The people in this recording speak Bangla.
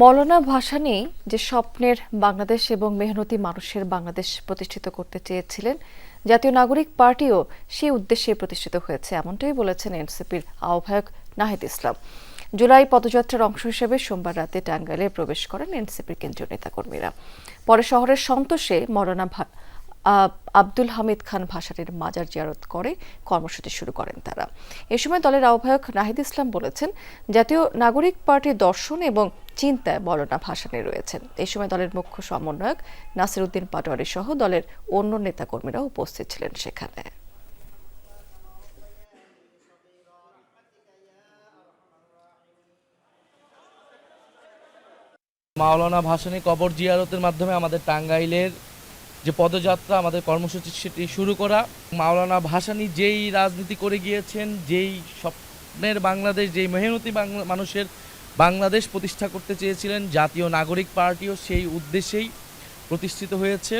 মৌলানা ভাসানী যে স্বপ্নের বাংলাদেশ এবং মেহনতি মানুষের বাংলাদেশ প্রতিষ্ঠিত করতে চেয়েছিলেন, জাতীয় নাগরিক পার্টিও সেই উদ্দেশ্যে প্রতিষ্ঠিত হয়েছে, এমনটাই বলেছেন এনসিপির আহ্বায়ক নাহিদ ইসলাম। জুলাই পদযাত্রার অংশ হিসেবে সোমবার রাতে টাঙ্গাইলে প্রবেশ করেন এনসিপির কেন্দ্রীয় নেতাকর্মীরা। পরে শহরের সন্তোষে মৌলানা আব্দুল হামিদ খান ভাসানীর মাজার জিয়ারত করে কর্মসূচি শুরু করেন তারা। এ সময় দলের আহ্বায়ক নাহিদ ইসলাম বলেছেন, জাতীয় নাগরিক পার্টির দর্শন এবং চিন্তায় মৌলানা ভাসানী রয়েছেন। এই সময় দলের মুখ্য সমন্বয়ক নাসির উদ্দিন পাটোয়ারি সহ দলের অন্য নেতাকর্মীরা উপস্থিত ছিলেন সেখানে। মাওলানা ভাসানী কবর জিয়ারতের মাধ্যমে আমাদের টাঙ্গাইলের যে পদযাত্রা, আমাদের কর্মসূচি সেটি শুরু করা। মাওলানা ভাসানী যেই রাজনীতি করে গিয়েছেন, যেই স্বপ্নের বাংলাদেশ, যেই মেহনতি বাংলা, মানুষের বাংলাদেশ প্রতিষ্ঠা করতে চেয়েছিলেন জাতীয় নাগরিক পার্টিও সেই উদ্দেশ্যেই প্রতিষ্ঠিত হয়েছে।